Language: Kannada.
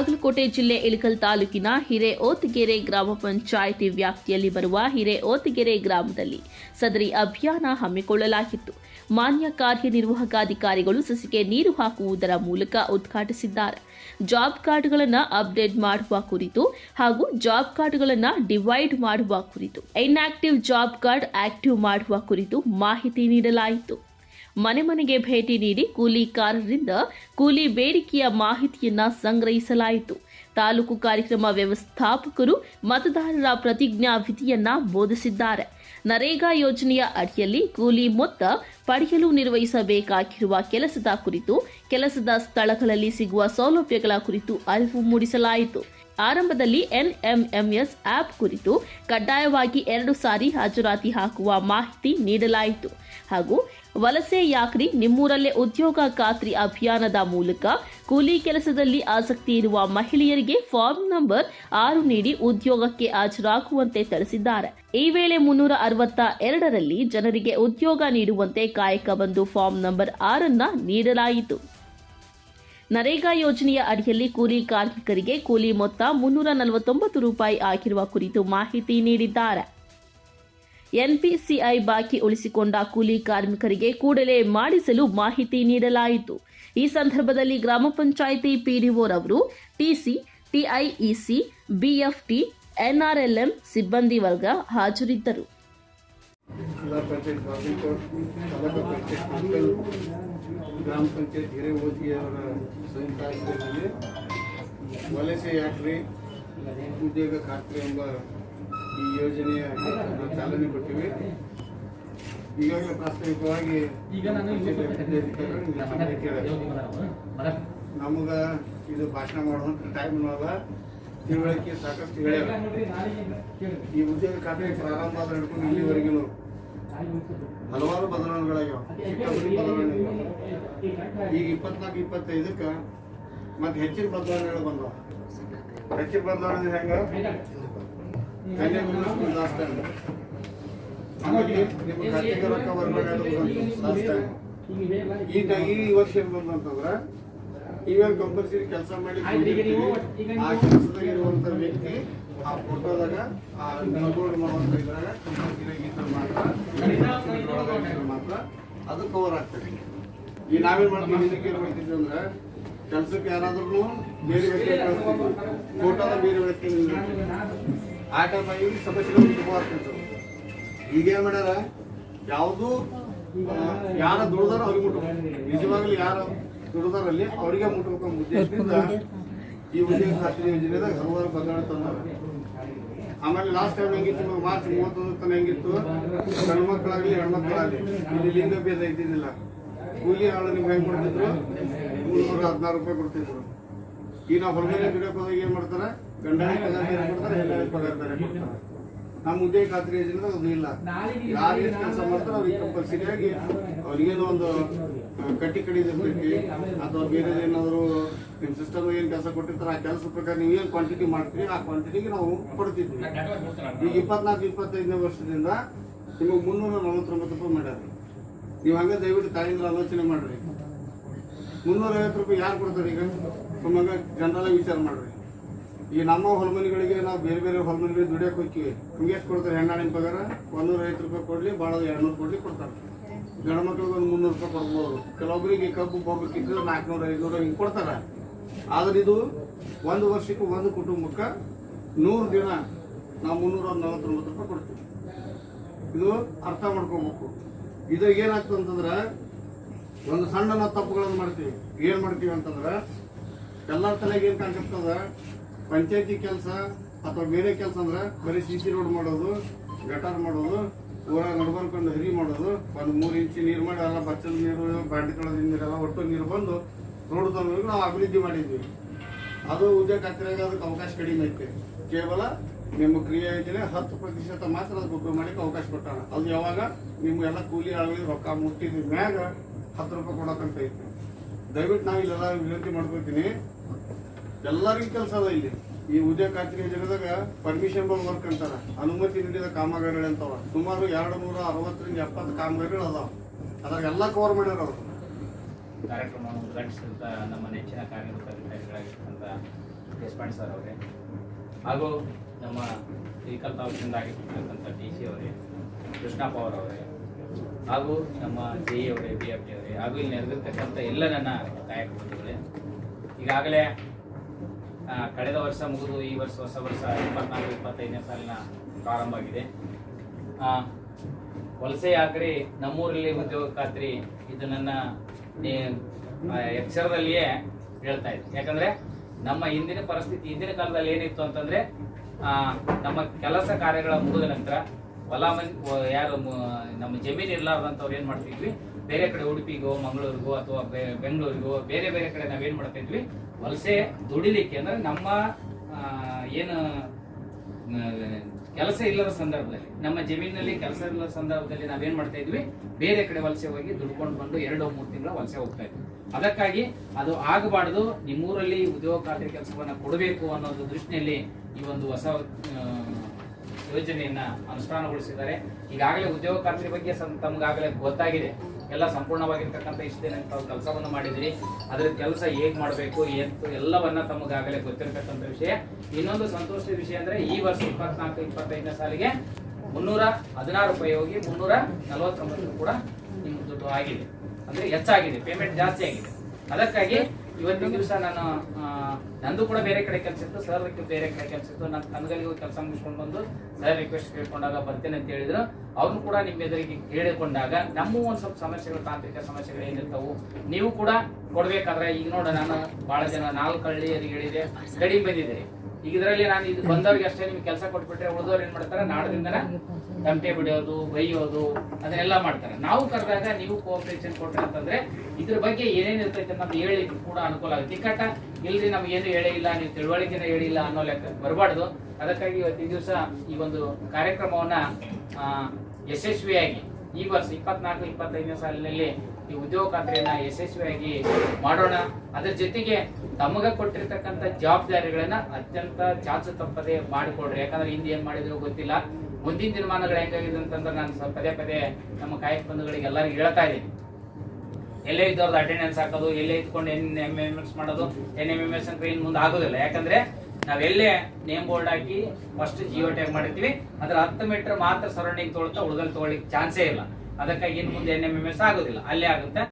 ಬಾಗಲಕೋಟೆ ಜಿಲ್ಲೆ ಇಳಕಲ್ ತಾಲೂಕಿನ ಹಿರೇಓತಗೆರೆ ಗ್ರಾಮ ಪಂಚಾಯಿತಿ ವ್ಯಾಪ್ತಿಯಲ್ಲಿ ಬರುವ ಹಿರೇಓತಗೆರೆ ಗ್ರಾಮದಲ್ಲಿ ಸದರಿ ಅಭಿಯಾನ ಹಮ್ಮಿಕೊಳ್ಳಲಾಗಿತ್ತು. ಮಾನ್ಯ ಕಾರ್ಯನಿರ್ವಾಹಕಾಧಿಕಾರಿಗಳು ಸಸಿಗೆ ನೀರು ಹಾಕುವುದರ ಮೂಲಕ ಉದ್ಘಾಟಿಸಿದ್ದಾರೆ. ಜಾಬ್ ಕಾರ್ಡ್ಗಳನ್ನು ಅಪ್ಡೇಟ್ ಮಾಡುವ ಕುರಿತು ಹಾಗೂ ಜಾಬ್ ಕಾರ್ಡ್ಗಳನ್ನು ಡಿವೈಡ್ ಮಾಡುವ ಕುರಿತು, ಇನ್ಆಕ್ಟಿವ್ ಜಾಬ್ ಕಾರ್ಡ್ ಆಕ್ಟಿವ್ ಮಾಡುವ ಕುರಿತು ಮಾಹಿತಿ ನೀಡಲಾಯಿತು. ಮನೆ ಮನೆಗೆ ಭೇಟಿ ನೀಡಿ ಕೂಲಿಕಾರರಿಂದ ಕೂಲಿ ಬೇಡಿಕೆಯ ಮಾಹಿತಿಯನ್ನ ಸಂಗ್ರಹಿಸಲಾಯಿತು. ತಾಲೂಕು ಕಾರ್ಯಕ್ರಮ ವ್ಯವಸ್ಥಾಪಕರು ಮತದಾರರ ಪ್ರತಿಜ್ಞಾ ವಿಧಿಯನ್ನ ಬೋಧಿಸಿದ್ದಾರೆ. ನರೇಗಾ ಯೋಜನೆಯ ಅಡಿಯಲ್ಲಿ ಕೂಲಿ ಮೊತ್ತ ಪಡೆಯಲು ನಿರ್ವಹಿಸಬೇಕಾಗಿರುವ ಕೆಲಸದ ಕುರಿತು, ಕೆಲಸದ ಸ್ಥಳಗಳಲ್ಲಿ ಸಿಗುವ ಸೌಲಭ್ಯಗಳ ಕುರಿತು ಅರಿವು ಮೂಡಿಸಲಾಯಿತು. ಆರಂಭದಲ್ಲಿ ಎನ್ಎಂಎಂಎಸ್ ಆಪ್ ಕುರಿತು ಕಡ್ಡಾಯವಾಗಿ ಎರಡು ಸಾರಿ ಹಾಜರಾತಿ ಹಾಕುವ ಮಾಹಿತಿ ನೀಡಲಾಯಿತು. ಹಾಗೂ ವಲಸೆ ಯಾಕ್ರಿ ನಿಮ್ಮೂರಲ್ಲೇ ಉದ್ಯೋಗ ಖಾತ್ರಿ ಅಭಿಯಾನದ ಮೂಲಕ ಕೂಲಿ ಕೆಲಸದಲ್ಲಿ ಆಸಕ್ತಿ ಇರುವ ಮಹಿಳೆಯರಿಗೆ ಫಾರ್ಮ್ ನಂಬರ್ ಆರು ನೀಡಿ ಉದ್ಯೋಗಕ್ಕೆ ಹಾಜರಾಗುವಂತೆ ತಿಳಿಸಿದ್ದಾರೆ. ಈ ವೇಳೆ ಮುನ್ನೂರ ಅರವತ್ತ ಎರಡರಲ್ಲಿ ಜನರಿಗೆ ಉದ್ಯೋಗ ನೀಡುವಂತೆ ಕಾಯಕ ಬಂಧು ಫಾರ್ಮ್ ನಂಬರ್ ಆರನ್ನ ನೀಡಲಾಯಿತು. ನರೇಗಾ ಯೋಜನೆಯ ಅಡಿಯಲ್ಲಿ ಕೂಲಿ ಕಾರ್ಮಿಕರಿಗೆ ಕೂಲಿ ಮೊತ್ತ ಮುನ್ನೂರ ನಲವತ್ತೊಂಬತ್ತು ರೂಪಾಯಿ ಆಗಿರುವ ಕುರಿತು ಮಾಹಿತಿ ನೀಡಿದ್ದಾರೆ. ಎನ್ಪಿಸಿಐ ಬಾಕಿ ಉಳಿಸಿಕೊಂಡ ಕೂಲಿ ಕಾರ್ಮಿಕರಿಗೆ ಕೂಡಲೇ ಮಾಡಿಸಲು ಮಾಹಿತಿ ನೀಡಲಾಯಿತು. ಈ ಸಂದರ್ಭದಲ್ಲಿ ಗ್ರಾಮ ಪಂಚಾಯಿತಿ ಪಿಡಿಒರವರು, ಟಿಸಿ, ಟಿಐಇಸಿ, ಬಿಎಫ್ಟಿ, ಎನ್ಆರ್ಎಲ್ಎಂ ಸಿಬ್ಬಂದಿ ವರ್ಗ ಹಾಜರಿದ್ದರು. ಜಿಲ್ಲಾ ಪಂಚಾಯತ್ ಬಾಗಲಕೋಟ್ ತಾಲೂಕು ಪಂಚಾಯತ್ ಕುಂಟಲ್ ಗ್ರಾಮ ಪಂಚಾಯತ್ ಹಿರೇಮೋದಿಯವರ ಸಂಯುಕ್ತ ಆಶ್ರಯದಲ್ಲಿ ವಲಸೆ ಯಾತ್ರೆ, ಉದ್ಯೋಗ ಖಾತ್ರಿ ಎಂಬ ಈ ಯೋಜನೆಯ ಚಾಲನೆ ಕೊಟ್ಟಿವೆ. ಈಗಾಗಲೇ ಪ್ರಾಥಮಿಕವಾಗಿ ನಮಗೆ ಇದು ಭಾಷಣ ಮಾಡುವಂಥ ಟೈಮ್ ಅಲ್ಲ ತಿಳುವಳಿಕೆ ಸಾಕಷ್ಟು ಹೇಳ್ಯಾರ. ಈ ಉದ್ಯೋಗ ಖಾತ್ರಿ ಪ್ರಾರಂಭ ಆದ್ರೆ ಹಿಡ್ಕೊಂಡು ಇಲ್ಲಿವರೆಗೂ ಹಲವಾರು ಬದಲಾವಣೆಗಳಾಗ್ಯಾವ. ಬದಲಾವಣೆ. ಈಗ ಇಪ್ಪತ್ನಾಲ್ಕು ಇಪ್ಪತ್ತೈದಕ್ಕ ಮತ್ತೆ ಹೆಚ್ಚಿನ ಬದಲಾವಣೆಗಳು ಬಂದವ. ಹೆಚ್ಚಿನ ಬದಲಾವಣೆ ಹೆಂಗ? ಕನ್ಯಾಕುಮಾರಿ ಲಾಸ್ಟ್ ಟೈಮ್ ಆಮೇಲೆ ನಿಮ್ಮ ಖಾತೆಗೆ ರೊಕ್ಕ ಬರ್ಬೇಕಾದ್ರೆ ಲಾಸ್ಟ್ ಟೈಮ್ ಈ ವರ್ಷ ಏನ್ ಬಂತು ಅಂತಂದ್ರ ಇವಾಗ ಕಂಪಲ್ಸರಿ ಕೆಲಸ ಮಾಡಿ. ಆ ಕೆಲಸದಾಗ ಇರುವಂತ ವ್ಯಕ್ತಿ ಆ ಫೋಟೋದಾಗ ಆ ಡೌನ್ಲೋಡ್ ಮಾಡುವಂತ ಇದ್ರಾಗ ಮಾತ್ರ ಮಾತ್ರ ಅದು ಕವರ್ ಆಗ್ತದೆ ಈ ನಾವೇನ್ ಮಾಡ್ತೀವಿ, ಇದಕ್ಕೆ ಏನ್ ಮಾಡ್ತಿದ್ವಿ ಅಂದ್ರೆ ಕೆಲ್ಸಕ್ಕೆ ಯಾರಾದ್ರೂ ಬೇರೆ ವ್ಯಕ್ತಿ ಫೋಟೋದ ಬೇರೆ ವ್ಯಕ್ತಿ. ಆ ಟೈಮಾಗಿ ಸಮಸ್ಯೆಗಳು ಉದ್ಭವ ಆಗ್ತಿತ್ತು. ಈಗ ಏನ್ ಮಾಡ್ಯಾರ, ಯಾವುದು ಯಾರ ದುಡ್ದಾರ ಅವ್ರಿಗೆ ಮುಟ್ಬೇಕು. ನಿಜವಾಗ್ಲೂ ಯಾರು ದುಡ್ದಾರಲ್ಲಿ ಅವರಿಗೆ ಅನ್ನೋ ಉದ್ದೇಶದಿಂದ ಈ ಉದ್ಯೋಗ ಖಾತ್ರಿ ಯೋಜನೆದಾಗ ಹಲವಾರು ಬದಲಾವಣೆ ತಂದಾರ ಆಮೇಲೆ ಲಾಸ್ಟ್ ಟೈಮ್ ಹೆಂಗಿತ್ತು ಇವಾಗ ಮಾರ್ಚ್ ಮೂವತ್ತೊಂದು ತನಕ ಹೆಂಗಿತ್ತು? ಗಂಡು ಮಕ್ಕಳಾಗ್ಲಿ ಹೆಣ್ಮಕ್ಳಾಗ್ಲಿ. ಇಲ್ಲಿ ಲಿಂಗ ಭೇದ ಇದ್ದಿದ್ದಿಲ್ಲ. ಕೂಲಿ ಆಳು ನಿಮ್ಗೆ ಹೆಂಗೆ ಕೊಡ್ತಿದ್ರು? ಮುನ್ನೂರ ಹದಿನಾರು ರೂಪಾಯಿ ಕೊಡ್ತಿದ್ರು. ಈಗ ನಾವು ಹೊರಗಡೆ ದುಡಿಯೋಕೆ ಹೋದಾಗ ಏನ್ ಮಾಡ್ತಾರೆ? ಗಂಡ ಪಗಾರ ಕೊಡ್ತಾರೆ ಕೊಡ್ತಾರೆ. ನಮ್ಮ ಉದ್ಯೋಗ ಖಾತ್ರಿ ಯೋಜನೆ ಅದು ಇಲ್ಲ. ಯಾರು ಏನು ಕೆಲಸ ಮಾಡ್ತಾರೆ ಅವ್ರಿಗೆ ಕಂಪಲ್ಸರಿಯಾಗಿ ಅವ್ರಿಗೇನೋ ಒಂದು ಕಟ್ಟಿ ಕಡಿದಿರ್ತೈತಿ ಅಥವಾ ಬೇರೆ ಏನಾದ್ರು ನಿಮ್ಮ ಸಿಸ್ಟಮ್ ಏನ್ ಕೆಲಸ ಕೊಟ್ಟಿರ್ತಾರೆ ಆ ಕೆಲಸ ಪ್ರಕಾರ ನೀವು ಏನ್ ಕ್ವಾಂಟಿಟಿ ಮಾಡ್ತೀರಿ, ಆ ಕ್ವಾಂಟಿಟಿಗೆ ನಾವು ಕೊಡ್ತಿದ್ವಿ. ಈಗ ಇಪ್ಪತ್ನಾಲ್ಕು, ಇಪ್ಪತ್ತೈದನೇ ವರ್ಷದಿಂದ ನಿಮಗೆ ಮುನ್ನೂರ ನಲವತ್ತೊಂಬತ್ತು ರೂಪಾಯಿ ಮಾಡ್ಯಾರ ನೀವು ಹಂಗೆ ದಯವಿಟ್ಟು ತಾಯಿಂದ ಆಲೋಚನೆ ಮಾಡ್ರಿ. ಮುನ್ನೂರ ಐವತ್ತು ರೂಪಾಯಿ ಯಾರು ಕೊಡ್ತಾರೆ ಈಗ? ಸುಮ್ಮಂಗ ಜನರಲ್ ವಿಚಾರ ಮಾಡ್ರಿ. ಈ ನಮ್ಮ ಹೊಲಮನಿಗಳಿಗೆ ನಾವು ಬೇರೆ ಬೇರೆ ಹೊಲಮನಿಗಳಿಗೆ ದುಡಿಯಕ್ಕೆ ಹೋಗ್ತೀವಿ. ನಿಮ್ಗೆ ಎಷ್ಟು ಕೊಡ್ತಾರೆ? ಹೆಣ್ಣಾಣಿನ ಪಗಾರ ಒಂದೂರ ಐವತ್ತು ರೂಪಾಯಿ ಕೊಡಲಿ ಭಾಳ ಎರಡುನೂರು ಕೊಡ್ಲಿ ಕೊಡ್ತಾರೆ. ಗಂಡ ಮಕ್ಳಿಗೆ ಒಂದು ಮುನ್ನೂರು ರೂಪಾಯಿ ಕೊಡ್ಬೋದು. ಕೆಲವೊಬ್ಬರಿಗೆ ಕಬ್ಬು ಹೋಗಬೇಕಿದ್ರೆ ನಾಲ್ಕುನೂರ, ಐದುನೂರು ಹಿಂಗೆ ಕೊಡ್ತಾರೆ. ಆದ್ರೆ ಇದು ಒಂದು ವರ್ಷಕ್ಕೆ ಒಂದು ಕುಟುಂಬಕ್ಕೆ ನೂರು ದಿನ ನಾವು ಮುನ್ನೂರ ನಲವತ್ತೊಂಬತ್ತು ರೂಪಾಯಿ ಕೊಡ್ತೀವಿ. ಇದು ಅರ್ಥ ಮಾಡ್ಕೋಬೇಕು. ಇದು ಏನಾಗ್ತದೆ ಅಂತಂದ್ರೆ ಒಂದು ಸಣ್ಣ ನಾವು ತಪ್ಪುಗಳನ್ನು ಮಾಡ್ತೀವಿ. ಏನ್ ಮಾಡ್ತೀವಿ ಅಂತಂದ್ರೆ ಎಲ್ಲರ ತಲೆಗೆ ಏನ್ ಕಾಣಿಸ್ತದ ಪಂಚಾಯತಿ ಕೆಲಸ ಅಥವಾ ಬೇರೆ ಕೆಲಸ ಅಂದ್ರೆ ಬರೀ ಸಿ ಸಿ ರೋಡ್ ಮಾಡೋದು ಗಟಾರ್ ಮಾಡೋದು ಊರಾಗ ನಡ್ಬರ್ಕೊಂಡು ಹರಿ ಮಾಡೋದು, ಒಂದು ಮೂರು ಇಂಚು ನೀರು ಮಾಡಿ ಎಲ್ಲ ಬಚ್ಚಲ ನೀರು ಬಾಂಡಿ ತೊಳೆದ ನೀರೆಲ್ಲ ಒಟ್ಟು ನೀರು ಬಂದು ರೋಡ್ ನಾವು ಅಭಿವೃದ್ಧಿ ಮಾಡಿದ್ವಿ ಅದು ಉದ್ಯೋಗ ಖಾತ್ರಿಯಾಗ ಅದಕ್ಕೆ ಅವಕಾಶ ಕಡಿಮೆ ಐತೆ. ಕೇವಲ ನಿಮ್ಮ ಕ್ರಿಯಾ ಯೋಜನೆ ಹತ್ತು ಪ್ರತಿಶತ ಮಾತ್ರ ಅದು ಉಪಯೋಗ ಮಾಡಕ್ಕೆ ಅವಕಾಶ ಕೊಟ್ಟಾರ ಅದು ಯಾವಾಗ? ನಿಮ್ಗೆಲ್ಲ ಕೂಲಿ ಆಳುಗಳಿಗೆ ರೊಕ್ಕ ಮುಟ್ಟಿದ ಮ್ಯಾಗ ಹತ್ತು ರೂಪಾಯಿ ಕೊಡಕ್ಕಂತ ಐತೆ. ದಯವಿಟ್ಟು ನಾವು ಇಲ್ಲೆಲ್ಲ ವಿನಂತಿ ಮಾಡ್ಕೊತೀನಿ ಎಲ್ಲರಿಗೂ ಕೆಲಸ ಅದ ಇಲ್ಲಿ. ಈ ಉದ್ಯೋಗ ಖಾತ್ರಿ ಯೋಜನೆದಾಗ ಪರ್ಮಿಷನ್ ವರ್ಕ್ ಅಂತಾರ. ಅನುಮತಿ ನೀಡಿದ ಕಾಮಗಾರಿಗಳು ಸುಮಾರು ಎರಡು ನೂರ ಅರವತ್ತರಿಂದ ಎಪ್ಪತ್ತು ಕಾಮಗಾರಿಗಳು ಅದಾವ. ಅದ್ರಾಗ ಎಲ್ಲ ಕವರ್ ಮಾಡ್ಯಾರ ಅವರು. ಕಾರ್ಯಕ್ರಮವನ್ನು ಉದ್ಘಾಟಿಸಿದಂಥ ನಮ್ಮ ನೆಚ್ಚಿನ ಕಾರ್ಯನಿರ್ವಹಿತ ಅಧಿಕಾರಿಗಳಾಗಿರ್ತಕ್ಕಂಥ ದೇಶಪಾಂಡೆ ಸರ್ ಅವರೇ, ಹಾಗೂ ನಮ್ಮ ಶ್ರೀಕಲ್ ತಾಲೂಕಿನಿಂದ ಆಗಿರ್ತಕ್ಕಂಥ ಡಿ ಸಿ ಅವರೇ ಕೃಷ್ಣಪ್ಪ ಅವರವರೇ ಹಾಗೂ ನಮ್ಮ ಜೆ ಇ ಅವರೇ, ಬಿ ಎಫ್ ಟಿ ಅವರೇ, ಹಾಗೂ ಇಲ್ಲಿ ನೆರೆದಿರ್ತಕ್ಕಂಥ ಎಲ್ಲ ನನ್ನ ಕಾಯಕ ಬಂಧುಗಳೇ ಈಗಾಗಲೇ ಕಳೆದ ವರ್ಷ ಮುಗಿದು ಈ ವರ್ಷ ಹೊಸ ವರ್ಷ ಇಪ್ಪತ್ನಾಲ್ಕು, ಇಪ್ಪತ್ತೈದನೇ ಸಾಲಿನ ಪ್ರಾರಂಭ ಆಗಿದೆ. ವಲಸೆ ಆಗ್ರಿ ನಮ್ಮೂರಲ್ಲಿ ಉದ್ಯೋಗ ಖಾತ್ರಿ ಇದು ನನ್ನ ಅಕ್ಷರದಲ್ಲಿಯೇ ಹೇಳ್ತಾ ಇದ್ದೆ. ಯಾಕಂದ್ರೆ ನಮ್ಮ ಹಿಂದಿನ ಪರಿಸ್ಥಿತಿ, ಹಿಂದಿನ ಕಾಲದಲ್ಲಿ ಏನಿತ್ತು ಅಂತಂದ್ರೆ ನಮ್ಮ ಕೆಲಸ ಕಾರ್ಯಗಳ ಮುಗಿದ ನಂತರ ಹೊಲ ಯಾರು ನಮ್ಮ ಜಮೀನು ಇರ್ಲಾರ್ದಂಥವ್ರು ಏನ್ ಮಾಡ್ತಿದ್ವಿ? ಬೇರೆ ಕಡೆ ಉಡುಪಿಗೋ, ಮಂಗಳೂರಿಗೋ ಅಥವಾ ಬೆಂಗಳೂರಿಗೋ, ಬೇರೆ ಬೇರೆ ಕಡೆ ನಾವೇನ್ ಮಾಡ್ತಾ ಇದ್ವಿ ವಲಸೆ ದುಡಿಲಿಕ್ಕೆ, ಅಂದ್ರೆ ನಮ್ಮ ಏನು ಕೆಲಸ ಇಲ್ಲದ ಸಂದರ್ಭದಲ್ಲಿ, ನಮ್ಮ ಜಮೀನಿನಲ್ಲಿ ಕೆಲಸ ಇಲ್ಲದ ಸಂದರ್ಭದಲ್ಲಿ ನಾವೇನ್ ಮಾಡ್ತಾ ಇದ್ವಿ? ಬೇರೆ ಕಡೆ ವಲಸೆ ಹೋಗಿ ದುಡ್ಕೊಂಡು ಬಂದು ಎರಡು ಮೂರು ತಿಂಗಳ ವಲಸೆ ಹೋಗ್ತಾ ಇದ್ವಿ. ಅದಕ್ಕಾಗಿ ಅದು ಆಗಬಾರ್ದು, ನಿಮ್ಮೂರಲ್ಲಿ ಉದ್ಯೋಗ ಖಾತ್ರಿ ಕೆಲಸವನ್ನ ಕೊಡಬೇಕು ಅನ್ನೋದು ದೃಷ್ಟಿಯಲ್ಲಿ ಈ ಒಂದು ಹೊಸ ಯೋಜನೆಯನ್ನ ಅನುಷ್ಠಾನಗೊಳಿಸಿದ್ದಾರೆ. ಈಗಾಗಲೇ ಉದ್ಯೋಗ ಖಾತ್ರಿ ಬಗ್ಗೆ ತಮ್ಗಾಗಲೇ ಗೊತ್ತಾಗಿದೆ. ಎಲ್ಲ ಸಂಪೂರ್ಣವಾಗಿರ್ತಕ್ಕಂಥ ಇಷ್ಟು ದಿನ ತಾವು ಕೆಲಸವನ್ನು ಮಾಡಿದಿರಿ. ಅದ್ರ ಕೆಲಸ ಹೇಗೆ ಮಾಡಬೇಕು, ಎಂತ ಎಲ್ಲವನ್ನ ತಮಗಾಗಲೇ ಗೊತ್ತಿರತಕ್ಕಂಥ ವಿಷಯ. ಇನ್ನೊಂದು ಸಂತೋಷದ ವಿಷಯ ಅಂದ್ರೆ ಈ ವರ್ಷ ಇಪ್ಪತ್ನಾಲ್ಕು, ಇಪ್ಪತ್ತೈದನೇ ಸಾಲಿಗೆ ಮುನ್ನೂರ ಹದಿನಾರು ರೂಪಾಯಿ ಹೋಗಿ ಮುನ್ನೂರ ನಲವತ್ತೊಂಬತ್ತು ಕೂಡ ನಿಮ್ಮ ದುಡ್ಡು ಆಗಿದೆ. ಅಂದ್ರೆ ಹೆಚ್ಚಾಗಿದೆ ಪೇಮೆಂಟ್ ಜಾಸ್ತಿ ಆಗಿದೆ. ಅದಕ್ಕಾಗಿ ಇವತ್ತಿನ ದಿವಸ ನಾನು ನಂದು ಕೂಡ ಬೇರೆ ಕಡೆ ಕೆಲಸ ಇತ್ತು ಸರ್ ಬೇರೆ ಕಡೆ ಕೆಲಸ ಇತ್ತು. ನಾನು ತಂಗಲಿಗೂ ಕೆಲಸ ಮುಗಿಸ್ಕೊಂಡು ಬಂದು ಸರ್ ರಿಕ್ವೆಸ್ಟ್ ಕೇಳ್ಕೊಂಡಾಗ ಬರ್ತೇನೆ ಅಂತ ಹೇಳಿದ್ರು. ಅವ್ರನ್ನು ಕೂಡ ನಿಮ್ಮ ಎದುರಿಗೆ ಕೇಳಿಕೊಂಡಾಗ ನಮ್ಮ ಒಂದು ಸ್ವಲ್ಪ ಸಮಸ್ಯೆಗಳು, ತಾಂತ್ರಿಕ ಸಮಸ್ಯೆಗಳು ಏನಿರ್ತಾವು, ನೀವು ಕೂಡ ಕೊಡ್ಬೇಕಾದ್ರೆ ಈಗ ನೋಡ, ನಾನು ಬಹಳ ಜನ ನಾಲ್ಕು ಹಳ್ಳಿಯರಿಗೆ ಹೇಳಿದೆ ಕಡಿಮೆ ಬಂದಿದ್ದೀರಿ. ಈಗ ಇದರಲ್ಲಿ ನಾನು ಇದು ಬಂದವ್ರಿಗೆ ಅಷ್ಟೇ ನಿಮ್ಗೆ ಕೆಲಸ ಕೊಟ್ಬಿಟ್ರೆ ಉಳಿದವ್ರು ಏನ್ ಮಾಡ್ತಾರೆ? ನಾಡದಿಂದನ ತಮಟೆ ಬಿಡೋದು ಬೈಯೋದು, ಅದನ್ನೆಲ್ಲ ಮಾಡ್ತಾರೆ. ನಾವು ಕರೆದಾಗ ನೀವು ಕೋಆಪರೇಷನ್ ಕೊಟ್ರೆ ಅಂತಂದ್ರೆ ಇದ್ರ ಬಗ್ಗೆ ಏನೇನು ಇರ್ತೈತೆ ಅಂತ ಹೇಳಿ ಕೂಡ ಅನುಕೂಲ ಆಗುತ್ತೆ. ಇಕ್ಕಟ್ಟ ಇಲ್ರಿ ನಮ್ಗೇನು ಹೇಳೇ ಇಲ್ಲ, ನೀವು ತಿಳುವಳಿಕೆನ ಹೇಳಿಲ್ಲ ಅನ್ನೋ ಲೆಕ್ಕ ಬರಬಾರ್ದು. ಅದಕ್ಕಾಗಿ ಇವತ್ತಿನ ದಿವಸ ಈ ಒಂದು ಕಾರ್ಯಕ್ರಮವನ್ನ ಯಶಸ್ವಿಯಾಗಿ ಈ ವರ್ಷ ಇಪ್ಪತ್ನಾಲ್ಕು, ಇಪ್ಪತ್ತೈದನೇ ಸಾಲಿನಲ್ಲಿ ಈ ಉದ್ಯೋಗ ಖಾತ್ರಿಯನ್ನ ಯಶಸ್ವಿಯಾಗಿ ಮಾಡೋಣ. ಅದ್ರ ಜೊತೆಗೆ ತಮಗ ಕೊಟ್ಟಿರ್ತಕ್ಕಂಥ ಜವಾಬ್ದಾರಿಗಳನ್ನ ಅತ್ಯಂತ ಚಾಚು ತಪ್ಪದೆ ಮಾಡಿಕೊಡ್ರಿ. ಯಾಕಂದ್ರೆ ಹಿಂದೆ ಏನ್ ಮಾಡಿದ್ರು ಗೊತ್ತಿಲ್ಲ. ಮುಂದಿನ ದಿನಮಾನಗಳು ಹೆಂಗಾಗಿದೆ ಅಂತಂದ್ರೆ ನಾನು ಪದೇ ಪದೇ ನಮ್ಮ ಕಾಯಕ ಬಂಧುಗಳಿಗೆ ಎಲ್ಲರಿಗೂ ಹೇಳ್ತಾ ಇದ್ದೀನಿ. ಎಲ್ಲೇ ಇದ್ದವ್ರದ್ದು ಅಟೆಂಡೆನ್ಸ್ ಹಾಕೋದು, ಎಲ್ಲೇ ಇದ್ಕೊಂಡು ಎನ್ ಎಂ ಎಂ ಎಸ್ ಮಾಡೋದು, ಎನ್ ಎಂ ಎಂ ಎಸ್ ಅಂತ ಇನ್ ಮುಂದೆ ಆಗೋದಿಲ್ಲ. ಯಾಕಂದ್ರೆ ನಾವೆಲ್ಲೇ ನೇಮ್ ಬೋರ್ಡ್ ಹಾಕಿ ಫಸ್ಟ್ ಜಿಯೋ ಟ್ಯಾಗ್ ಮಾಡಿರ್ತೀವಿ. ಅದ್ರ ಹತ್ತು ಮೀಟರ್ ಮಾತ್ರ ಸರೌಂಡಿಂಗ್ ತೊಳ್ತಾ ಉಳಿದಲ್ಲಿ ತೊಗೊಳ್ಳಿಕ್ಕೆ ಚಾನ್ಸೇ ಇಲ್ಲ. ಅದಕ್ಕಾಗಿ ಇನ್ನು ಮುಂದೆ ಎನ್ ಎಂ ಆಗೋದಿಲ್ಲ ಅಲ್ಲೇ ಆಗುತ್ತೆ.